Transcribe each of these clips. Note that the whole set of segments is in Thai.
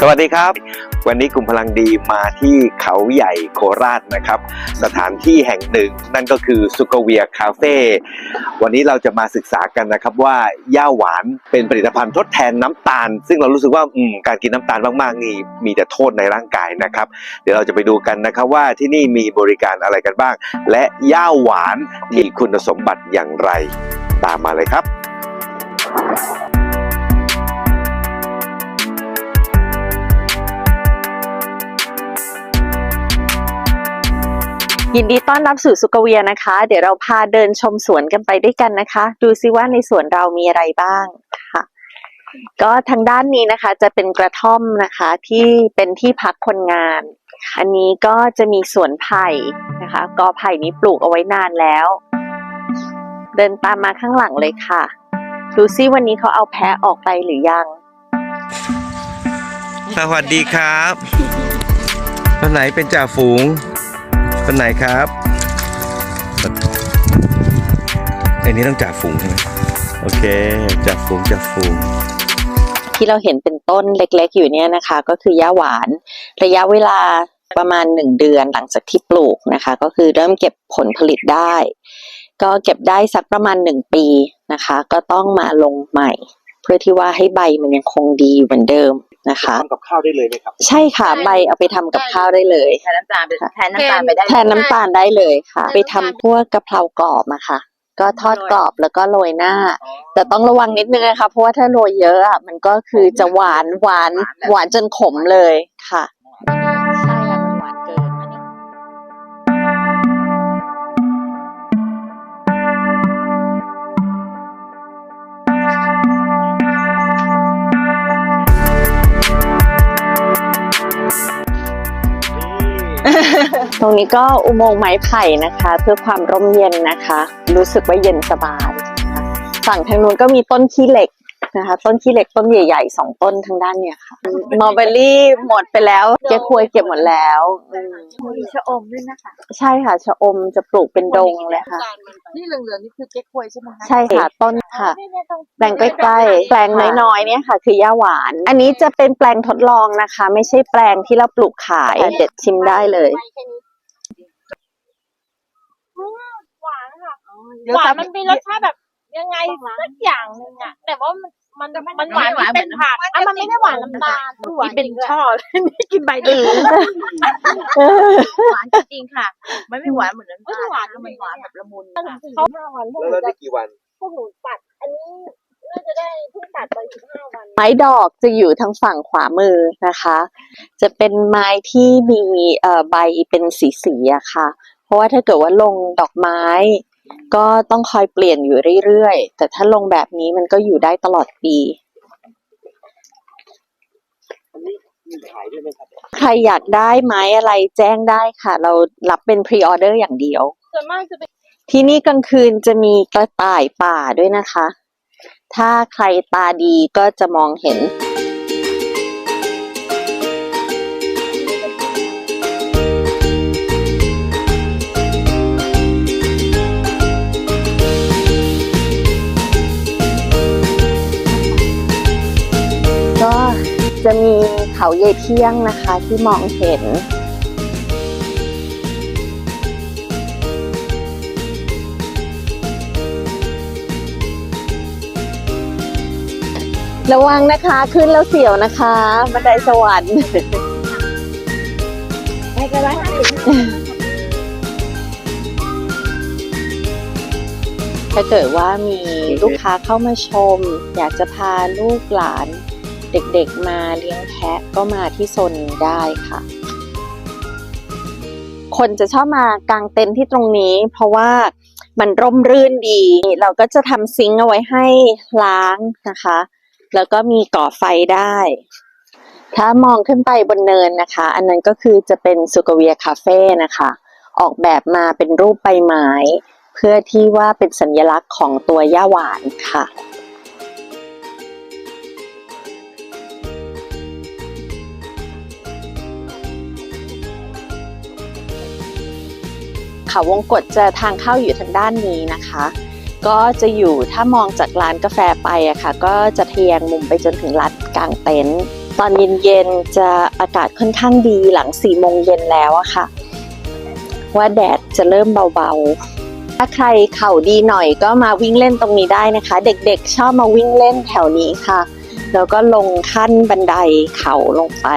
สวัสดีครับ วันนี้กลุ่มพลังดีมาที่เขาใหญ่โคราชนะครับ สถานที่แห่งหนึ่ง นั่นก็คือสุกเวียคาเฟ่วันนี้เราจะมาศึกษากันนะครับว่าย่าหวานเป็นผลิตภัณฑ์ทดแทนน้ำตาล ซึ่งเรารู้สึกว่าอืมการกินน้ำตาลมากๆนี่มีแต่โทษในร่างกายนะครับ เดี๋ยวเราจะไปดูกันนะครับว่าที่นี่มีบริการอะไรกันบ้าง และย่าหวานมีคุณสมบัติอย่างไร ตามมาเลยครับ ยินดีต้อนรับสู่สุกเวียนะคะ เดี๋ยวเราพาเดินชมสวนกันไปด้วยกันนะคะ ดูซิว่าในสวนเรามีอะไรบ้างค่ะ ก็ทางด้านนี้นะคะ จะเป็นกระท่อมนะคะ ที่เป็นที่พักคนงาน อันนี้ก็จะมีสวนไผ่นะคะกอไผ่นี้ปลูกเอาไว้นานแล้ว เดินตามมาข้างหลังเลยค่ะ ดูซิวันนี้เขาเอาแพะออกไปหรือยัง สวัสดีครับคนไหนเป็นจ่าฝูง คนไหนครับอ้นี้ต้องจ่าฝูงใช่ไหมโอเคจ่าฝูงจ่าฝูงที่เราเห็นเป็นต้นเล็ก ๆ อยู่เนี่ยนะคะ ก็คือย่าหวาน ระยะเวลาประมาณหนึ่งเดือนหลังจากที่ปลูกนะคะ ก็คือเริ่มเก็บผลผลิตได้ ก็เก็บได้สักประมาณหนึ่งปีนะคะ ก็ต้องมาลงใหม่ เพื่อที่ว่าให้ใบมันยังคงดีเหมือนเดิม นะคะทำกับข้าวได้เลยไหมครับ ใช่ค่ะใบเอาไปทำกับข้าวได้เลย แทนน้ำตาลไปแทนน้ำตาลไปได้แทนน้ำตาลได้เลยค่ะ ไปทำพวกกะเพรากรอบอะค่ะ ก็ทอดกรอบแล้วก็โรยหน้า แต่ต้องระวังนิดนึงนะคะเพราะว่าถ้าโรยเยอะอะมันก็คือจะหวานหวานหวานจนขมเลยค่ะ ตรงนี้ก็อุโมงค์ไม้ไผ่นะคะ เพื่อความร่มเย็นนะคะ รู้สึกว่าเย็นสบายนะคะฝั่งทางนู้นก็มีต้นขี้เหล็กนะคะ ต้นขี้เหล็กต้นใหญ่ๆสองต้นทางด้านเนี่ยค่ะมอร์เบอรี่หมดไปแล้วเก๊กควยเก็บหมดแล้วอืมมีชะอมด้วยนะคะใช่ค่ะชะอมจะปลูกเป็นดงเลยค่ะ นี่เหลืองๆนี่คือเก๊กฮวยใช่ไหมคะใช่ค่ะต้นค่ะ นี่เนี่ยต้องแปลงใกล้ๆ แปลงน้อยๆ เนี่ยค่ะ คือย่าหวาน อันนี้จะเป็นแปลงทดลองนะคะ ไม่ใช่แปลงที่เราปลูกขายเด็ดชิมได้เลยหวานค่ะ เดี๋ยวหวานตามมันมีรสชาติแบบยังไงสักอย่างหนึ่งอะแต่ว่ามันมันมันหวานที่เป็นผักอะมันไม่ได้หวานน้ำตาลหวานเป็นจริงๆช่อเลยนี่กินใบเดียวหวานจริงๆค่ะ มันไม่หวานเหมือนน้ำตาลนะมันหวานแบบละมุนค่ะเขาห้าวันพวกหนูแล้วจะได้กี่วัน พวกหนูตัด อันนี้น่าจะได้เพิ่งตัดไปสิบห้าวัน ไม้ดอกจะอยู่ทางฝั่งขวามือนะคะ จะเป็นไม้ที่มีเอ่อใบเป็นสีๆอะค่ะ เพราะว่าถ้าเกิดว่าลงดอกไม้ ก็ต้องคอยเปลี่ยนอยู่เรื่อยๆ แต่ถ้าลงแบบนี้มันก็อยู่ได้ตลอดปีมีขายด้วยไหมครับใครอยากได้ไม้อะไรแจ้งได้ค่ะ เรารับเป็นพรีออเดอร์อย่างเดียวส่วนมากจะเป็นที่นี่กลางคืนจะมีกระต่ายป่าด้วยนะคะ ถ้าใครตาดีก็จะมองเห็น จะมีเขาเยเที่ยงนะคะที่มองเห็น ระวังนะคะขึ้นแล้วเสียวนะคะบันไดสวรรค์ไปกันร้อยห้าสิบถ้าเกิดว่ามีลูกค้าเข้ามาชม อยากจะพาลูกหลาน เด็กๆมาเลี้ยงแพะก็มาที่โซนนี้ได้ค่ะ คนจะชอบมากางเต็นท์ที่ตรงนี้ เพราะว่ามันร่มรื่นดี เราก็จะทำซิงค์เอาไว้ให้ล้างนะคะ แล้วก็มีก่อไฟได้ ถ้ามองขึ้นไปบนเนินนะคะ อันนั้นก็คือจะเป็นสุกเวียคาเฟ่นะคะ ออกแบบมาเป็นรูปใบไม้ เพื่อที่ว่าเป็นสัญลักษณ์ของตัวย่าหวานค่ะ เขาวงกฏจะทางเข้าอยู่ทางด้านนี้นะคะ ก็จะอยู่ถ้ามองจากร้านกาแฟไปอะค่ะ ก็จะเทะแยงมุมไปจนถึงร้านกลางเต็นท์ตอนเย็นๆจะอากาศค่อนข้างดีหลัง4โมงเย็นแล้วอะค่ะ ว่าแดดจะเริ่มเบาๆ ถ้าใครเข่าดีหน่อยก็มาวิ่งเล่นตรงนี้ได้นะคะ เด็กๆชอบมาวิ่งเล่นแถวนี้ค่ะ แล้วก็ลงขั้นบันไดเข่าลงไป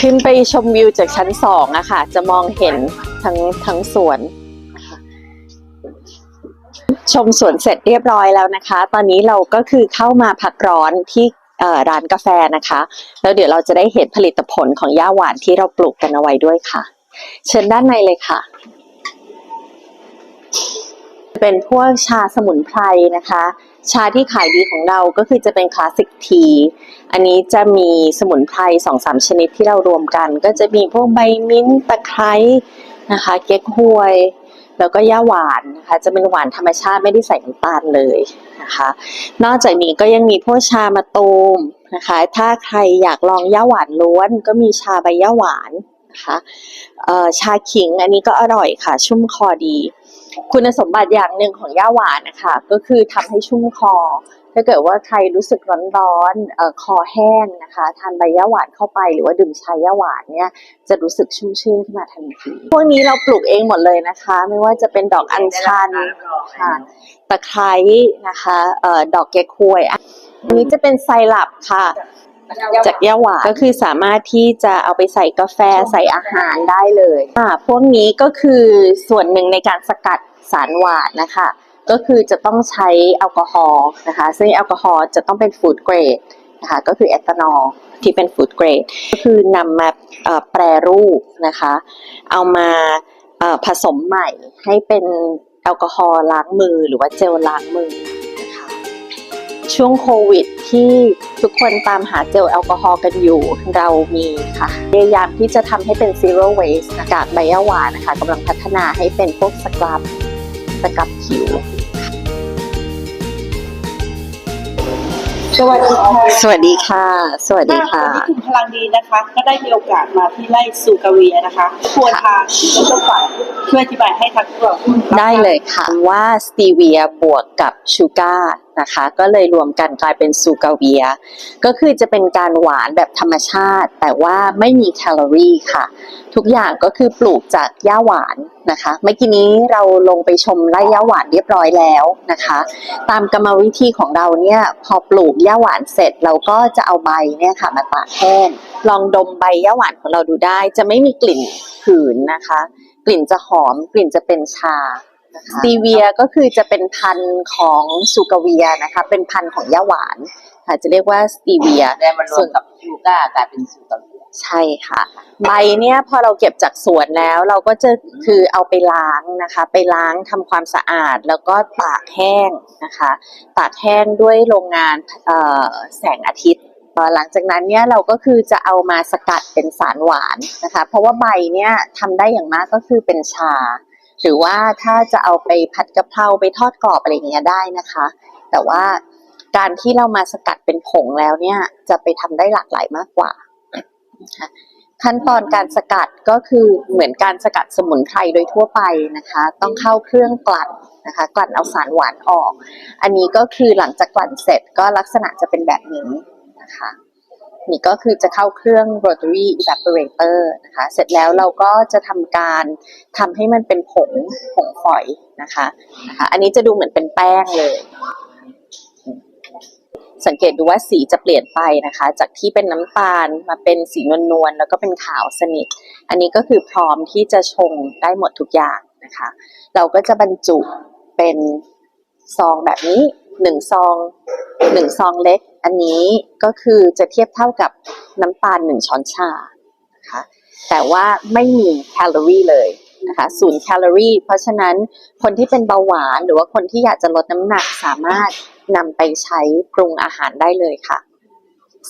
ขึ้นไปชมวิวจากชั้นสองอะค่ะ จะมองเห็นทั้งทั้งสวน ชมสวนเสร็จเรียบร้อยแล้วนะคะ ตอนนี้เราก็คือเข้ามาพักร้อนที่ร้านกาแฟนะคะ แล้วเดี๋ยวเราจะได้เห็นผลิตผลของย่าหวานที่เราปลูกกันเอาไว้ด้วยค่ะ เชิญด้านในเลยค่ะ เป็นพวกชาสมุนไพรนะคะ ชาที่ขายดีของเราก็คือจะเป็นคลาสสิกที อันนี้จะมีสมุนไพรสองสามชนิดที่เรารวมกัน ก็จะมีพวกใบมิ้นท์ตะไคร้นะคะ เก๊กฮวย แล้วก็ย่าหวานนะคะ จะเป็นหวานธรรมชาติไม่ได้ใส่น้ำตาลเลยนะคะ นอกจากนี้ก็ยังมีพวกชามะตูมนะคะ ถ้าใครอยากลองย่าหวานล้วน ก็มีชาใบย่าหวานนะคะชาขิงอันนี้ก็อร่อยค่ะ ชุ่มคอดี คุณสมบัติอย่างหนึ่งของย่าหวานนะคะ ก็คือทำให้ชุ่มคอ ถ้าเกิดว่าใครรู้สึกร้อนๆเอ่อคอแห้งนะคะทานใบย่าหวานเข้าไป หรือว่าดื่มชาย่าหวานเนี่ยจะรู้สึกชุ่มชื่นขึ้นมาทันทีพวกนี้เราปลูกเองหมดเลยนะคะ ไม่ว่าจะเป็นดอกอัญชันค่ะตะไคร้นะคะเอ่อดอกเก๊กฮวยอันนี้จะเป็นไซรัปค่ะ จากย่าหวานก็คือสามารถที่จะเอาไปใส่กาแฟใส่อาหารได้เลยอ่าพวกนี้ก็คือส่วนหนึ่งในการสกัดสารหวานนะคะ ก็คือจะต้องใช้แอลกอฮอล์นะคะ ซึ่งแอลกอฮอล์จะต้องเป็นฟู้ดเกรดนะคะก็คือเอทานอลที่เป็นฟู้ดเกรดก็คือนำมาเอ่อแปรรูปนะคะ เอามาเอ่อผสมใหม่ให้เป็นแอลกอฮอล์ล้างมือหรือว่าเจลล้างมือนะคะช่วงโควิดที่ ทุกคนตามหาเจลแอลกอฮอล์กันอยู่เรามีค่ะพยายามที่จะทำให้เป็น zero waste นะจากใบยะหวานนะคะกำลังพัฒนาให้เป็นพวกสครับสครับผิวสวัสดีค่ะ สวัสดีค่ะ สวัสดีค่ะวันนี้กลุ่มพลังดีนะคะ ก็ได้มีโอกาสมาที่ไร่ซูกาเวียนะคะควรทานแล้วก็ฝากช่วยอธิบายให้ทางพวกเราได้เลยค่ะว่าสตีเวียบวกกับชูการ์ นะคะ ก็เลยรวมกันกลายเป็นซูกาเวีย ก็คือจะเป็นการหวานแบบธรรมชาติ แต่ว่าไม่มีแคลอรี่ค่ะ ทุกอย่างก็คือปลูกจากหญ้าหวานนะคะเมื่อกี้นี้เราลงไปชมไร่หญ้าหวานเรียบร้อยแล้วนะคะ ตามกรรมวิธีของเราเนี่ยพอปลูกหญ้าหวานเสร็จเราก็จะเอาใบเนี่ยค่ะมาตากแห้งลองดมใบหญ้าหวานของเราดูได้ จะไม่มีกลิ่นหืนนะคะ กลิ่นจะหอมกลิ่นจะเป็นชา สตีเวียก็คือจะเป็นพันธุ์ของซูกาเวียนะคะ เป็นพันธุ์ของย่าหวานค่ะจะเรียกว่าสตีเวียแต่มันรวมกับชูก้ากลายเป็นซูกาเวียใช่ค่ะ ใบเนี่ยพอเราเก็บจากสวนแล้วเราก็จะคือเอาไปล้างนะคะ ไปล้างทำความสะอาดแล้วก็ตากแห้งนะคะ ตากแห้งด้วยโรงงานเอ่อแสงอาทิตย์เอ่อหลังจากนั้นเนี่ยเราก็คือจะเอามาสกัดเป็นสารหวานนะคะ เพราะว่าใบเนี่ยทำได้อย่างมากก็คือเป็นชา หรือว่าถ้าจะเอาไปผัดกะเพราไปทอดกรอบอะไรอย่างเงี้ยได้นะคะ แต่ว่าการที่เรามาสกัดเป็นผงแล้วเนี่ยจะไปทำได้หลากหลายมากกว่านะคะขั้นตอนการสกัดก็คือเหมือนการสกัดสมุนไพรโดยทั่วไปนะคะ ต้องเข้าเครื่องกลั่นนะคะ กลั่นเอาสารหวานออก อันนี้ก็คือหลังจากกลั่นเสร็จก็ลักษณะจะเป็นแบบนี้นะคะ นี่ก็คือจะเข้าเครื่อง rotary evaporator นะคะ เสร็จแล้วเราก็จะทำการทำให้มันเป็นผงผงฝอยนะคะนะคะ อันนี้จะดูเหมือนเป็นแป้งเลย สังเกตดูว่าสีจะเปลี่ยนไปนะคะ จากที่เป็นน้ำตาลมาเป็นสีนวลๆแล้วก็เป็นขาวสนิท อันนี้ก็คือพร้อมที่จะชงได้หมดทุกอย่างนะคะ เราก็จะบรรจุเป็นซองแบบนี้หนึ่งซองหนึ่งซองเล็ก อันนี้ก็คือจะเทียบเท่ากับน้ำตาลหนึ่งช้อนชานะคะแต่ว่าไม่มีแคลอรี่เลยนะคะศูนย์แคลอรี่ เพราะฉะนั้นคนที่เป็นเบาหวานหรือว่าคนที่อยากจะลดน้ำหนักสามารถนำไปใช้ปรุงอาหารได้เลยค่ะ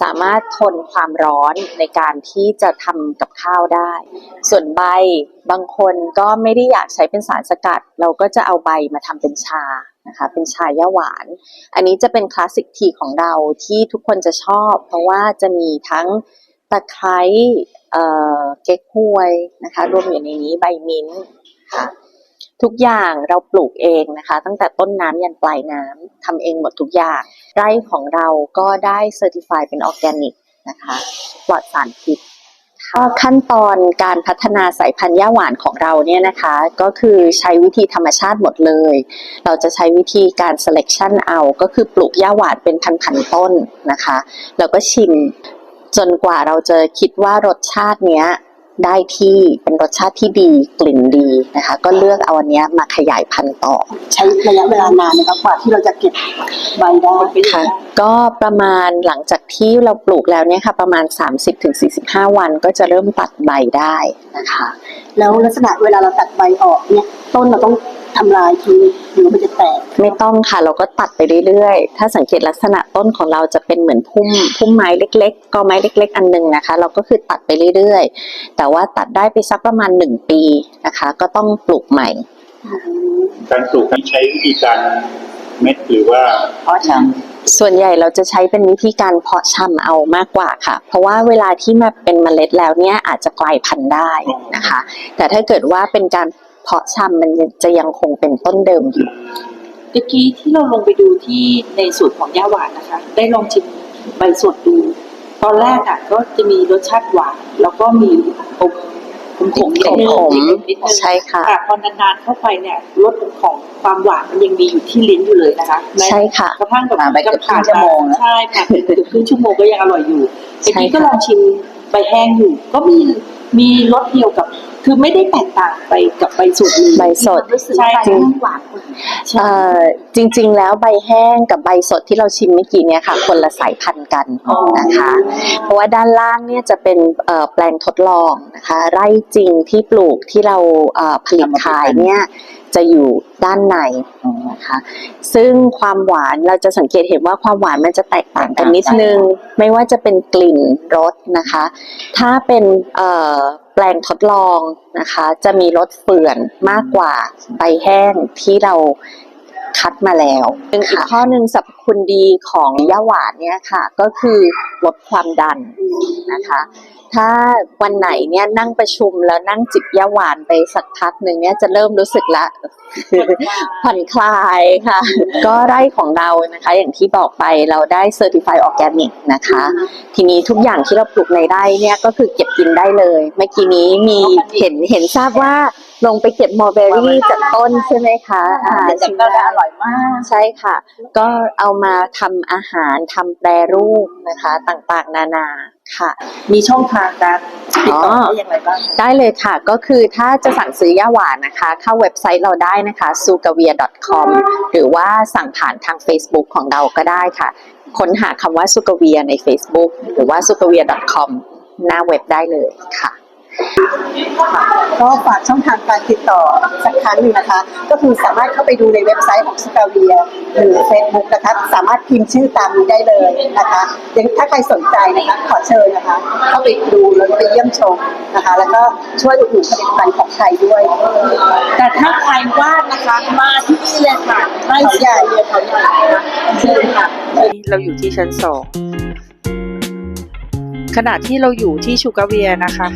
สามารถทนความร้อนในการที่จะทำกับข้าวได้ ส่วนใบบางคนก็ไม่ได้อยากใช้เป็นสารสกัด เราก็จะเอาใบมาทำเป็นชา นะคะเป็นชายาหวาน อันนี้จะเป็นคลาสสิกทีของเราที่ทุกคนจะชอบ เพราะว่าจะมีทั้งตะไคร้เก๊กฮวยนะคะรวมอยู่ในนี้ใบมิ้นท์นะคะทุกอย่างเราปลูกเองนะคะ ตั้งแต่ต้นน้ำยันปลายน้ำทำเองหมดทุกอย่าง ไร่ของเราก็ได้เซอร์ติฟายเป็นออร์แกนิกนะคะปลอดสารพิษ ขั้นตอนการพัฒนาสายพันธุ์ย่าหวานของเราเนี่ยนะคะ ก็คือใช้วิธีธรรมชาติหมดเลย เราจะใช้วิธีการ selection เอาก็คือปลูกย่าหวานเป็นพันๆต้นนะคะ แล้วก็ชิมจนกว่าเราจะคิดว่ารสชาติเนี้ยได้ที่เป็นรสชาติที่ดีกลิ่นดีนะคะ ก็เลือกเอาอันเนี้ยมาขยายพันธุ์ต่อ ใช้ระยะเวลานานนะครับกว่าที่เราจะเก็บใบได้ค่ะก็ประมาณหลังจากที่เราปลูกแล้วเนี่ยค่ะ ประมาณ 30-45 วันก็จะเริ่มตัดใบได้นะคะ แล้วลักษณะเวลาเราตัดใบออกเนี่ยต้นเราต้องทำลายทิ้งหรือมันจะแตกไม่ต้องค่ะเราก็ตัดไปเรื่อยๆ ถ้าสังเกตลักษณะต้นของเราจะเป็นเหมือนพุ่มพุ่มไม้เล็ก ๆ กอไม้เล็ก ๆ อันหนึงนะคะ เราก็คือตัดไปเรื่อยๆ แต่ว่าตัดได้ไปสักประมาณ1ปีนะคะ ก็ต้องปลูกใหม่ การปลูกนี้ใช้วิธีการเม็ดหรือว่าเพราะฉะส่วนใหญ่เราจะใช้เป็นวิธีการเพาะชำเอามากกว่าค่ะ เพราะว่าเวลาที่มาเป็นเมล็ดแล้วเนี่ยอาจจะกลายพันธุ์ได้นะคะ แต่ถ้าเกิดว่าเป็นการเพาะชำมันจะยังคงเป็นต้นเดิมอยู่เมื่อกี้ที่เราลงไปดูที่ในสูตรของย่าหวานนะคะ ได้ลองชิมใบสดดู ตอนแรกอะก็จะมีรสชาติหวานแล้วก็มีอม ขมขมๆนิดนึงขมๆนิดนึงใช่ค่ะแต่พอนานๆเข้าไปเนี่ยรสของความหวานมันยังมีอยู่ที่ลิ้นอยู่เลยนะคะใช่ค่ะกระทั่งแบบผ่านไปเกือบครึ่งชั่วโมงแล้วใช่ค่ะเกือบครึ่งชั่วโมงก็ยังอร่อยอยู่ใช่เมื่อกี้ค่ะก็ลองชิมใบแห้งอยู่ ก็มีมีรสเดียวกับ คือไม่ได้แตกต่างไปกับใบสดเลยใบสดรู้สึกว่าใบแห้งหวานกว่าเอ่อจริง ๆ แล้วใบแห้งกับใบสดที่เราชิมเมื่อกี้เนี่ยค่ะ คนละสายพันธุ์กันนะคะ เพราะว่าด้านล่างเนี่ยจะเป็นเอ่อแปลงทดลองนะคะ ไร่จริงที่ปลูกที่เราเอ่อผลิตขายเนี่ยจะอยู่ด้านในนะคะ ซึ่งความหวานเราจะสังเกตเห็นว่าความหวานมันจะแตกต่างกันนิดนึง ไม่ว่าจะเป็นกลิ่นรสนะคะ ถ้าเป็นเอ่อ แปลงทดลองนะคะ จะมีรสเฟื่อนมากกว่าใบแห้งที่เราคัดมาแล้วซึ่งอีกข้อหนึ่งสรรพคุณดีของย่าหวานเนี่ยค่ะ ก็คือลดความดันนะคะ ถ้าวันไหนเนี่ยนั่งประชุมแล้วนั่งจิบย่าหวานไปสักพักหนึ่งเนี่ยจะเริ่มรู้สึกละ ผ่อนคลายค่ะ ก็ไร่ของเรานะคะ อย่างที่บอกไปเราได้เซอร์ติฟายออร์แกนิกนะคะ ทีนี้ทุกอย่างที่เราปลูกในไร่เนี่ยก็คือเก็บกินได้เลย เมื่อกี้นี้มีเห็นเห็นทราบว่าลงไปเก็บมอลเบอรี่จากต้นใช่ไหมคะอ่าจากต้นแล้วอร่อยมาก ใช่ค่ะ ก็เอามาทำอาหารทำแปรรูปนะคะ ต่างๆ นานา ค่ะ มีช่องทางการติดต่ออ๋อได้อย่างไรบ้างคะได้เลยค่ะ ก็คือถ้าจะสั่งซื้อย่าหวานนะคะ เข้าเว็บไซต์เราได้นะคะ s u g a v i a com หรือว่าสั่งผ่านทาง Facebook ของเราก็ได้ค่ะ ค้นหาคำว่า s u g a v i a ใน Facebook หรือว่า s u g a v i a com หน้าเว็บได้เลยค่ะ ก็ฝากช่องทางการติดต่อสักครั้งหนึ่งนะคะ ก็คือสามารถเข้าไปดูในเว็บไซต์ของสกาเวียหรือ Facebook นะคะ สามารถพิมพ์ชื่อตามนี้ได้เลยนะคะเดี๋ยวถ้าใครสนใจนะคะขอเชิญนะคะ เข้าไปดูแล้วก็ไปเยี่ยมชมนะคะ แล้วก็ช่วยอุดหนุนผลิตภัณฑ์ของไทยด้วย แต่ถ้าใครว่างนะคะมาที่นี่เลยค่ะไร่เขาใหญ่เรียนเขาใหญ่นะคะเชิญค่ะเราอยู่ที่ชั้นสองขณะที่เราอยู่ที่ชูกาเวียนะคะ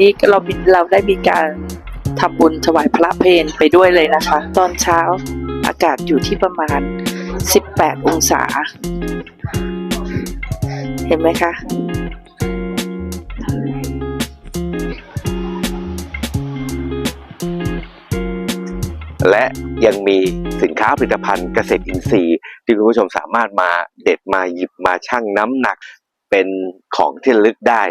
นี้เราเราได้มีการทำบุญถวายพระเพลไปด้วยเลยนะคะ ตอนเช้าอากาศอยู่ที่ประมาณ 18 องศา เห็นไหมคะและยังมีสินค้าผลิตภัณฑ์เกษตรอินทรีย์ที่คุณผู้ชมสามารถมาเด็ดมาหยิบมาชั่งน้ำหนักเป็นของที่ลึกได้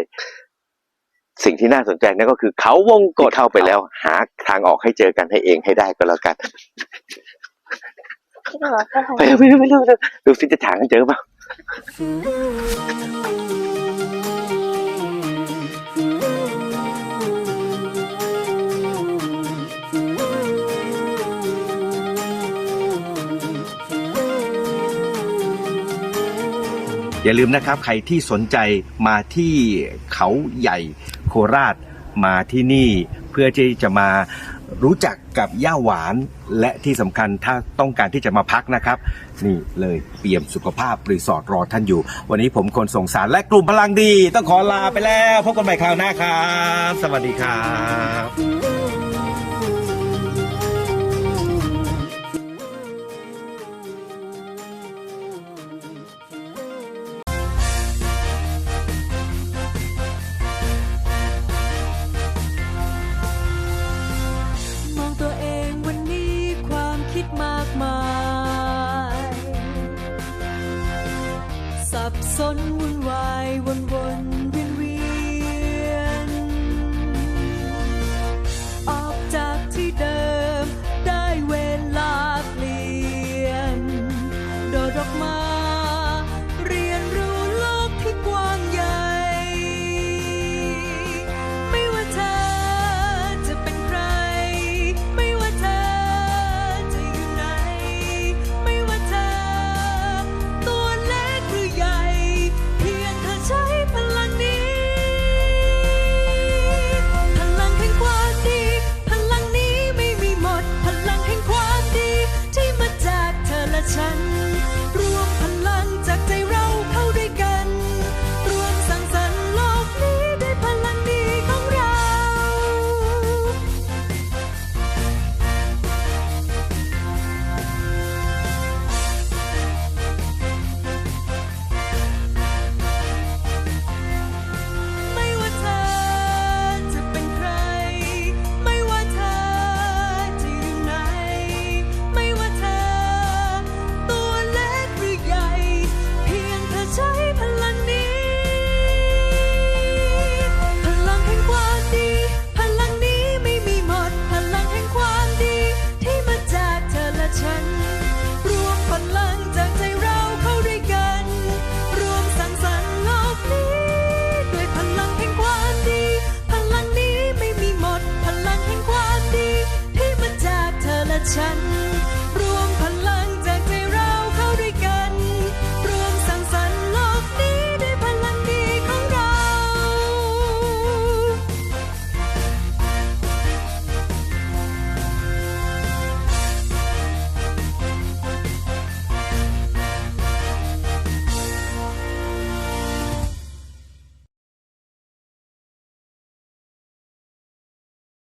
สิ่งที่น่าสนใจนั่นก็คือเขาวงกดเข้าไปแล้ว หาทางออกให้เจอกันให้เองให้ได้ก็แล้วกันไปเร็วไปเร็วไปเร็วไปเร็วดูสิจะถางกันเจอเปล่าอย่าลืมนะครับ ใครที่สนใจมาที่เขาใหญ่โค ราชมาที่นี่เพื่อที่จะมารู้จักกับย่าหวานและที่สำคัญถ้าต้องการที่จะมาพักนะครับ นี่เลยเปี่ยมสุขภาพรีสอร์ทรอท่านอยู่ วันนี้ผมคนส่งสารและกลุ่มพลังดี ต้องขอลาไปแล้ว พบกันใหม่คราวหน้าครับ สวัสดีครับ สับสนวุ่นวายวน